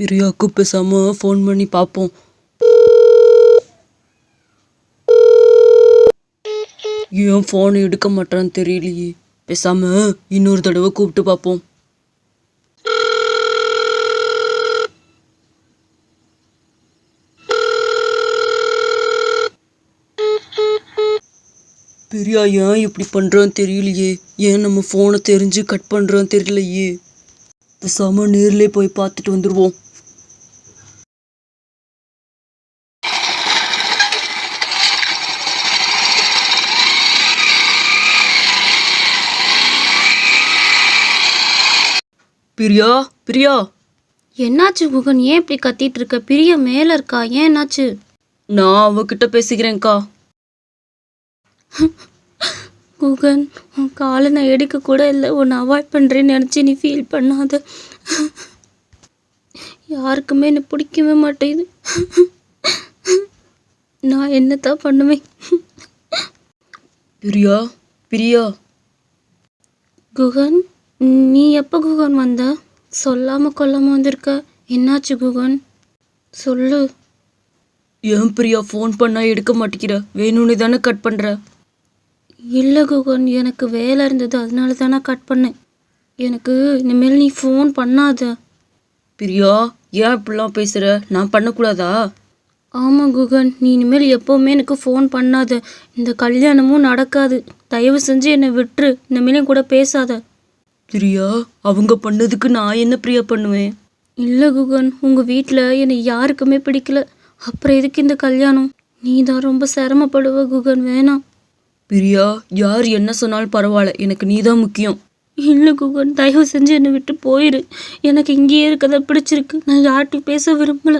பிரியாவுக்கு பேசாம ஃபோன் பண்ணி பார்ப்போம் ஏன் ஃபோன் எடுக்க மாட்டான்னு தெரியலையே. பேசாம இன்னொரு தடவை கூப்பிட்டு பார்ப்போம் பிரியா ஏன் இப்படி பண்ணுறான்னு தெரியலையே. ஏன் நம்ம ஃபோனை தெரிஞ்சு கட் பண்ணுறான்னு தெரியலையே. பேசாம நேர்லயே போய் பார்த்துட்டு வந்துடுவோம் பிரியா பிரியா. என்னாச்சு குகன் ஏன் இப்படி கத்திட்டு இருக்க பிரிய மேல இருக்கா? ஏன் என்னாச்சு? நான் அவகிட்ட பேசிக்கிறேன்க்கா குகன் உன் காலை நான் எடுக்க கூட இல்லை. உன்னை அவாய்ட் பண்ணுறேன்னு நினச்சி நீ ஃபீல் பண்ணாத. யாருக்குமே என்னை பிடிக்கவே மாட்டேங்குது. நான் என்னத்தான் பண்ணுவேன்? பிரியா பிரியா. குகன் நீ எப்போ குகன் வந்த? சொல்லாமல் கொல்லாமல் வந்திருக்க. என்னாச்சு குகன்? சொல்லு. ஏன் பிரியா ஃபோன் பண்ணா எடுக்க மாட்டேங்கிற? வேணும்னு தானே கட் பண்ற? இல்லை குகன் எனக்கு வேலை இருந்தது அதனால தான் கட் பண்ணேன். எனக்கு இனிமேல் நீ ஃபோன் பண்ணாத. பிரியா ஏன் இப்படிலாம் பேசுற? நான் பண்ணக்கூடாதா? ஆமாம் குகன் நீ இனிமேல் எப்போவுமே எனக்கு ஃபோன் பண்ணாத. இந்த கல்யாணமும் நடக்காது. தயவு செஞ்சு என்னை விட்டுரு. இனிமேலும் கூட பேசாத. பிரியா அவங்க பண்ணதுக்கு நான் என்ன பிரியா பண்ணுவேன்? இல்லை குகன் உங்கள் வீட்டில் என்னை யாருக்குமே பிடிக்கல. அப்புறம் எதுக்கு இந்த கல்யாணம்? நீ தான் ரொம்ப சிரமப்படுவ குகன் வேணாம் பிரியா யார் என்ன சொன்னாலும் பரவாயில்ல எனக்கு நீ தான் முக்கியம். இல்லை குகன் தயவு செஞ்சு என்னை விட்டு போயிரு. எனக்கு இங்கேயே இருக்கதை பிடிச்சிருக்கு. நான் யார்கிட்டையும் பேச விரும்பல.